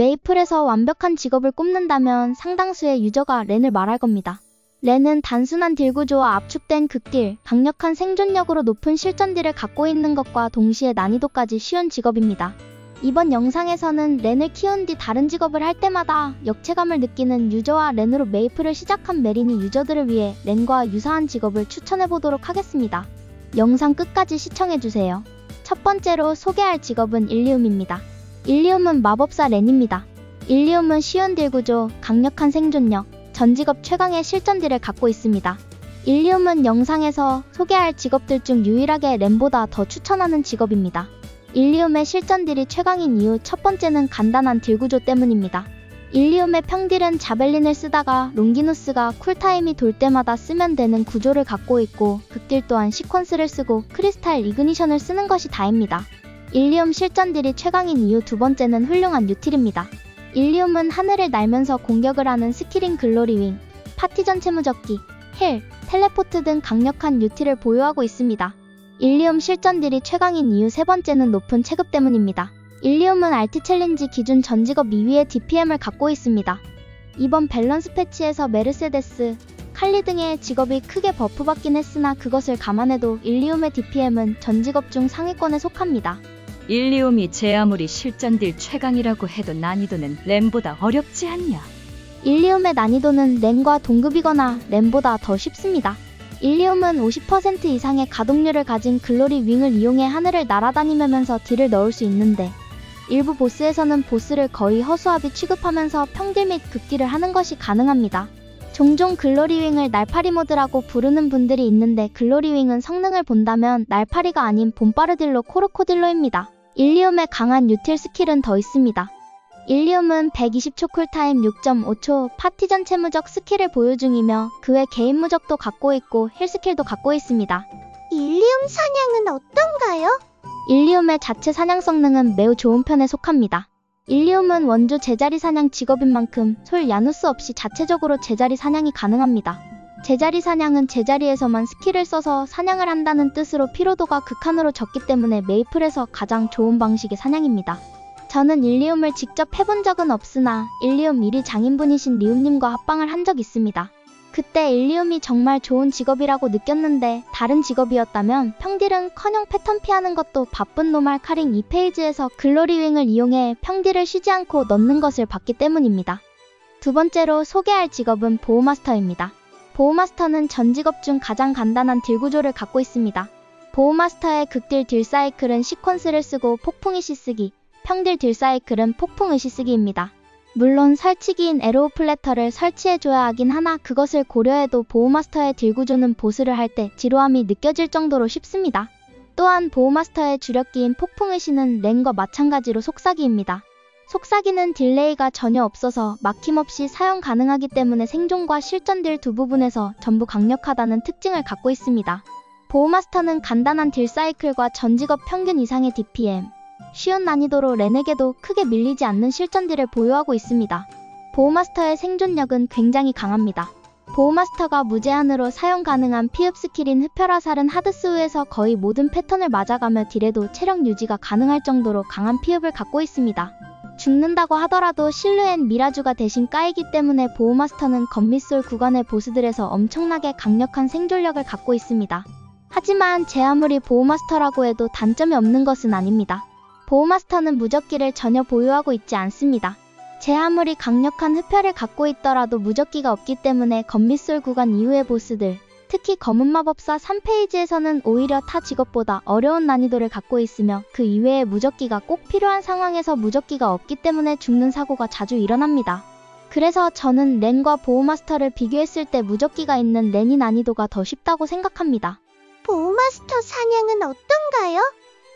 메이플에서 완벽한 직업을 꼽는다면 상당수의 유저가 렌을 말할 겁니다. 렌은 단순한 딜 구조와 압축된 극딜, 강력한 생존력으로 높은 실전딜을 갖고 있는 것과 동시에 난이도까지 쉬운 직업입니다. 이번 영상에서는 렌을 키운 뒤 다른 직업을 할 때마다 역체감을 느끼는 유저와 렌으로 메이플을 시작한 메리니 유저들을 위해 렌과 유사한 직업을 추천해 보도록 하겠습니다. 영상 끝까지 시청해주세요. 첫 번째로 소개할 직업은 일리움입니다. 일리움은 마법사 렌입니다. 일리움은 쉬운 딜 구조, 강력한 생존력, 전 직업 최강의 실전딜을 갖고 있습니다. 일리움은 영상에서 소개할 직업들 중 유일하게 렌보다 더 추천하는 직업입니다. 일리움의 실전딜이 최강인 이유 첫 번째는 간단한 딜 구조 때문입니다. 일리움의 평딜은 자벨린을 쓰다가 롱기누스가 쿨타임이 돌 때마다 쓰면 되는 구조를 갖고 있고 극딜 또한 시퀀스를 쓰고 크리스탈 이그니션을 쓰는 것이 다입니다. 일리움 실전딜이 최강인 이유 두 번째는 훌륭한 유틸입니다. 일리움은 하늘을 날면서 공격을 하는 스킬인 글로리윙, 파티 전체 무적기, 힐, 텔레포트 등 강력한 유틸을 보유하고 있습니다. 일리움 실전딜이 최강인 이유 세 번째는 높은 체급 때문입니다. 일리움은 알티 챌린지 기준 전 직업 2위의 DPM을 갖고 있습니다. 이번 밸런스 패치에서 메르세데스, 칼리 등의 직업이 크게 버프받긴 했으나 그것을 감안해도 일리움의 DPM은 전 직업 중 상위권에 속합니다. 일리움이 제 아무리 실전딜 최강이라고 해도 난이도는 램보다 어렵지 않냐. 일리움의 난이도는 렌과 동급이거나 렌보다 더 쉽습니다. 일리움은 50% 이상의 가동률을 가진 글로리 윙을 이용해 하늘을 날아다니면서 딜을 넣을 수 있는데 일부 보스에서는 보스를 거의 허수아비 취급하면서 평딜 및 극딜을 하는 것이 가능합니다. 종종 글로리 윙을 날파리 모드라고 부르는 분들이 있는데 글로리 윙은 성능을 본다면 날파리가 아닌 봄바르딜로 코르코딜로입니다. 일리움의 강한 유틸 스킬은 더 있습니다. 일리움은 120초 쿨타임 6.5초 파티 전체 무적 스킬을 보유 중이며 그외 개인 무적도 갖고 있고 힐 스킬도 갖고 있습니다. 일리움 사냥은 어떤가요? 일리움의 자체 사냥 성능은 매우 좋은 편에 속합니다. 일리움은 원주 제자리 사냥 직업인 만큼 솔 야누스 없이 자체적으로 제자리 사냥이 가능합니다. 제자리 사냥은 제자리에서만 스킬을 써서 사냥을 한다는 뜻으로 피로도가 극한으로 적기 때문에 메이플에서 가장 좋은 방식의 사냥입니다. 저는 일리움을 직접 해본 적은 없으나 일리움 1위 장인분이신 리움님과 합방을 한 적 있습니다. 그때 일리움이 정말 좋은 직업이라고 느꼈는데 다른 직업이었다면 평딜은 커녕 패턴 피하는 것도 바쁜 노말 카링 2페이지에서 글로리윙을 이용해 평딜을 쉬지 않고 넣는 것을 봤기 때문입니다. 두 번째로 소개할 직업은 보호마스터입니다. 보호마스터는 전 직업 중 가장 간단한 딜 구조를 갖고 있습니다. 보호마스터의 극딜 딜 사이클은 시퀀스를 쓰고 폭풍이시 쓰기, 평딜 딜 사이클은 폭풍 의시 쓰기입니다. 물론 설치기인 에로우 플래터를 설치해줘야 하긴 하나 그것을 고려해도 보호마스터의 딜 구조는 보스를 할 때 지루함이 느껴질 정도로 쉽습니다. 또한 보호마스터의 주력기인 폭풍 의시는 렌과 마찬가지로 속삭이입니다. 속삭이는 딜레이가 전혀 없어서 막힘없이 사용 가능하기 때문에 생존과 실전 딜 두 부분에서 전부 강력하다는 특징을 갖고 있습니다. 보호마스터는 간단한 딜 사이클과 전 직업 평균 이상의 DPM, 쉬운 난이도로 렌에게도 크게 밀리지 않는 실전딜을 보유하고 있습니다. 보호마스터의 생존력은 굉장히 강합니다. 보호마스터가 무제한으로 사용 가능한 피흡 스킬인 흡혈화살은 하드스우에서 거의 모든 패턴을 맞아가며 딜에도 체력 유지가 가능할 정도로 강한 피흡을 갖고 있습니다. 죽는다고 하더라도 실루엣 미라주가 대신 까이기 때문에 보호마스터는 건미솔 구간의 보스들에서 엄청나게 강력한 생존력을 갖고 있습니다. 하지만 제 아무리 보호마스터라고 해도 단점이 없는 것은 아닙니다. 보호마스터는 무적기를 전혀 보유하고 있지 않습니다. 제 아무리 강력한 흡혈을 갖고 있더라도 무적기가 없기 때문에 건미솔 구간 이후의 보스들, 특히 검은 마법사 3페이지에서는 오히려 타 직업보다 어려운 난이도를 갖고 있으며 그 이외의 무적기가 꼭 필요한 상황에서 무적기가 없기 때문에 죽는 사고가 자주 일어납니다. 그래서 저는 렌과 보호마스터를 비교했을 때 무적기가 있는 렌이 난이도가 더 쉽다고 생각합니다. 보호마스터 사냥은 어떤가요?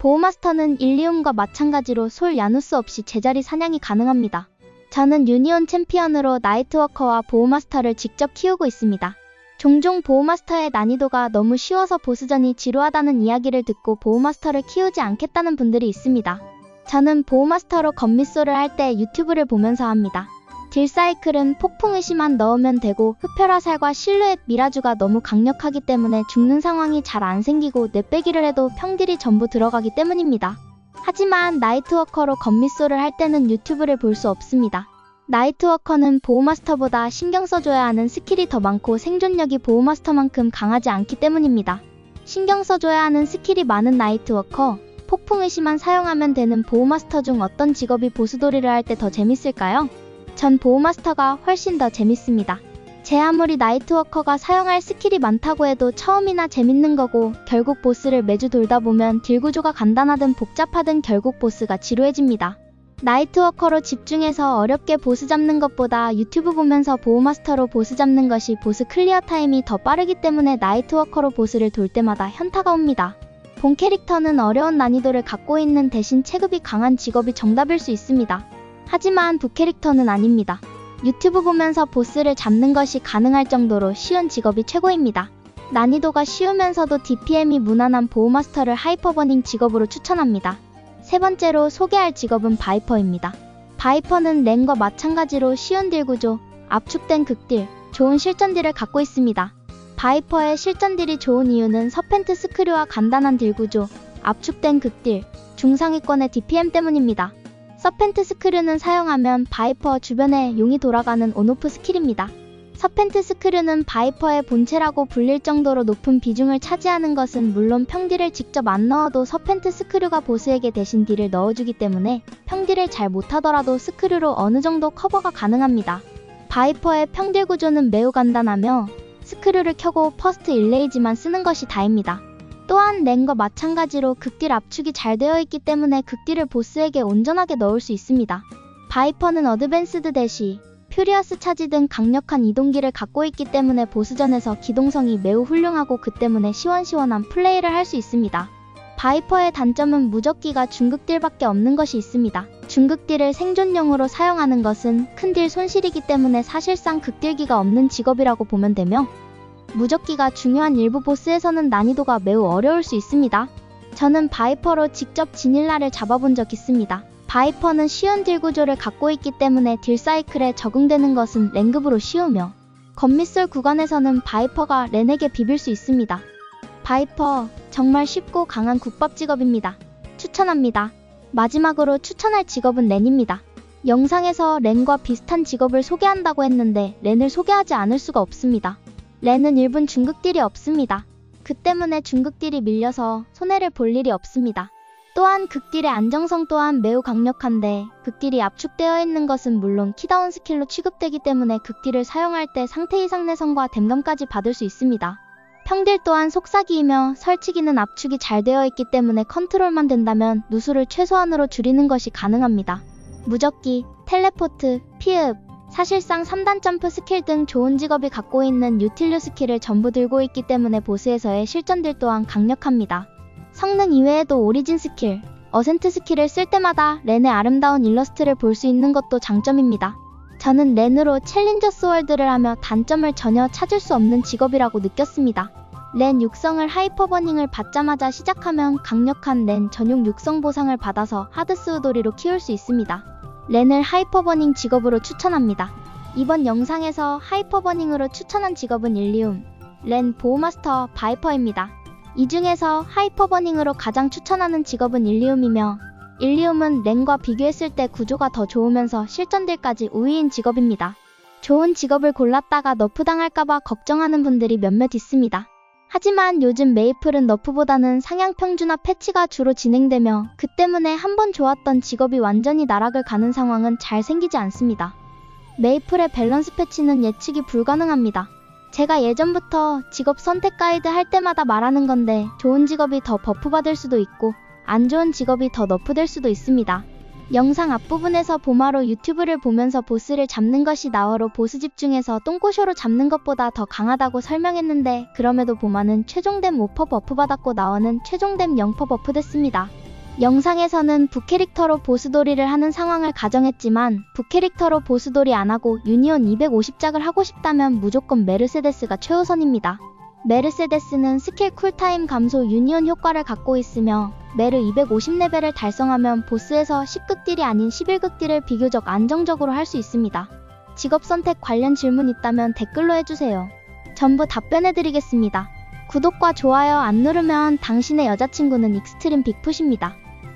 보호마스터는 일리움과 마찬가지로 솔 야누스 없이 제자리 사냥이 가능합니다. 저는 유니온 챔피언으로 나이트워커와 보호마스터를 직접 키우고 있습니다. 종종 보호마스터의 난이도가 너무 쉬워서 보스전이 지루하다는 이야기를 듣고 보호마스터를 키우지 않겠다는 분들이 있습니다. 저는 보호마스터로 건미소를 할 때 유튜브를 보면서 합니다. 딜사이클은 폭풍 의시만 넣으면 되고 흡혈화살과 실루엣 미라주가 너무 강력하기 때문에 죽는 상황이 잘 안 생기고 뇌빼기를 해도 평딜이 전부 들어가기 때문입니다. 하지만 나이트워커로 건미소를 할 때는 유튜브를 볼 수 없습니다. 나이트워커는 보호마스터보다 신경 써줘야 하는 스킬이 더 많고 생존력이 보호마스터만큼 강하지 않기 때문입니다. 신경 써줘야 하는 스킬이 많은 나이트워커, 폭풍의 심만 사용하면 되는 보호마스터 중 어떤 직업이 보스돌이를 할 때 더 재밌을까요? 전 보호마스터가 훨씬 더 재밌습니다. 제 아무리 나이트워커가 사용할 스킬이 많다고 해도 처음이나 재밌는 거고 결국 보스를 매주 돌다 보면 딜 구조가 간단하든 복잡하든 결국 보스가 지루해집니다. 나이트워커로 집중해서 어렵게 보스 잡는 것보다 유튜브 보면서 보호마스터로 보스 잡는 것이 보스 클리어 타임이 더 빠르기 때문에 나이트워커로 보스를 돌 때마다 현타가 옵니다. 본 캐릭터는 어려운 난이도를 갖고 있는 대신 체급이 강한 직업이 정답일 수 있습니다. 하지만 부 캐릭터는 아닙니다. 유튜브 보면서 보스를 잡는 것이 가능할 정도로 쉬운 직업이 최고입니다. 난이도가 쉬우면서도 DPM이 무난한 보호마스터를 하이퍼버닝 직업으로 추천합니다. 세 번째로 소개할 직업은 바이퍼입니다. 바이퍼는 랭과 마찬가지로 쉬운 딜 구조, 압축된 극딜, 좋은 실전딜을 갖고 있습니다. 바이퍼의 실전딜이 좋은 이유는 서펜트 스크류와 간단한 딜 구조, 압축된 극딜, 중상위권의 DPM 때문입니다. 서펜트 스크류는 사용하면 바이퍼 주변에 용이 돌아가는 온오프 스킬입니다. 서펜트 스크류는 바이퍼의 본체라고 불릴 정도로 높은 비중을 차지하는 것은 물론 평딜을 직접 안 넣어도 서펜트 스크류가 보스에게 대신 딜을 넣어주기 때문에 평딜을 잘 못하더라도 스크류로 어느 정도 커버가 가능합니다. 바이퍼의 평딜 구조는 매우 간단하며 스크류를 켜고 퍼스트 일레이지만 쓰는 것이 다입니다. 또한 랭과 마찬가지로 극딜 압축이 잘 되어 있기 때문에 극딜을 보스에게 온전하게 넣을 수 있습니다. 바이퍼는 어드밴스드 대시, 퓨리어스 차지 등 강력한 이동기를 갖고 있기 때문에 보스전에서 기동성이 매우 훌륭하고 그 때문에 시원시원한 플레이를 할 수 있습니다. 바이퍼의 단점은 무적기가 중극딜밖에 없는 것이 있습니다. 중극딜을 생존용으로 사용하는 것은 큰 딜 손실이기 때문에 사실상 극딜기가 없는 직업이라고 보면 되며 무적기가 중요한 일부 보스에서는 난이도가 매우 어려울 수 있습니다. 저는 바이퍼로 직접 지닐라를 잡아본 적 있습니다. 바이퍼는 쉬운 딜 구조를 갖고 있기 때문에 딜 사이클에 적응되는 것은 랭급으로 쉬우며 건미솔 구간에서는 바이퍼가 렌에게 비빌 수 있습니다. 바이퍼 정말 쉽고 강한 국밥 직업입니다. 추천합니다. 마지막으로 추천할 직업은 렌입니다. 영상에서 렌과 비슷한 직업을 소개한다고 했는데 렌을 소개하지 않을 수가 없습니다. 렌은 일본 중극딜이 없습니다. 그 때문에 중극딜이 밀려서 손해를 볼 일이 없습니다. 또한 극딜의 안정성 또한 매우 강력한데 극딜이 압축되어 있는 것은 물론 키다운 스킬로 취급되기 때문에 극딜을 사용할 때 상태 이상 내성과 댐감까지 받을 수 있습니다. 평딜 또한 속삭이이며 설치기는 압축이 잘 되어 있기 때문에 컨트롤만 된다면 누수를 최소한으로 줄이는 것이 가능합니다. 무적기, 텔레포트, 피읍, 사실상 3단 점프 스킬 등 좋은 직업이 갖고 있는 유틸류 스킬을 전부 들고 있기 때문에 보스에서의 실전딜 또한 강력합니다. 성능 이외에도 오리진 스킬, 어센트 스킬을 쓸 때마다 렌의 아름다운 일러스트를 볼 수 있는 것도 장점입니다. 저는 렌으로 챌린저 스월드를 하며 단점을 전혀 찾을 수 없는 직업이라고 느꼈습니다. 렌 육성을 하이퍼버닝을 받자마자 시작하면 강력한 렌 전용 육성 보상을 받아서 하드스우도리로 키울 수 있습니다. 렌을 하이퍼버닝 직업으로 추천합니다. 이번 영상에서 하이퍼버닝으로 추천한 직업은 일리움, 렌 보호마스터 바이퍼입니다. 이 중에서 하이퍼버닝으로 가장 추천하는 직업은 일리움이며 일리움은 렌과 비교했을 때 구조가 더 좋으면서 실전딜까지 우위인 직업입니다. 좋은 직업을 골랐다가 너프 당할까봐 걱정하는 분들이 몇몇 있습니다. 하지만 요즘 메이플은 너프보다는 상향 평준화 패치가 주로 진행되며 그 때문에 한번 좋았던 직업이 완전히 나락을 가는 상황은 잘 생기지 않습니다. 메이플의 밸런스 패치는 예측이 불가능합니다. 제가 예전부터 직업 선택 가이드 할 때마다 말하는 건데 좋은 직업이 더 버프 받을 수도 있고 안 좋은 직업이 더 너프 될 수도 있습니다. 영상 앞부분에서 보마로 유튜브를 보면서 보스를 잡는 것이 나어로 보스 집중해서 똥꼬쇼로 잡는 것보다 더 강하다고 설명했는데 그럼에도 보마는 최종댐 5퍼 버프 받았고 나어는 최종댐 0퍼 버프 됐습니다. 영상에서는 부캐릭터로 보스돌이를 하는 상황을 가정했지만 부캐릭터로 보스돌이 안하고 유니온 250작을 하고 싶다면 무조건 메르세데스가 최우선입니다. 메르세데스는 스킬 쿨타임 감소 유니온 효과를 갖고 있으며 메르 250레벨을 달성하면 보스에서 10극 딜이 아닌 11극 딜을 비교적 안정적으로 할 수 있습니다. 직업 선택 관련 질문 있다면 댓글로 해주세요. 전부 답변해드리겠습니다. 구독과 좋아요 안 누르면 당신의 여자친구는 익스트림 빅풋입니다.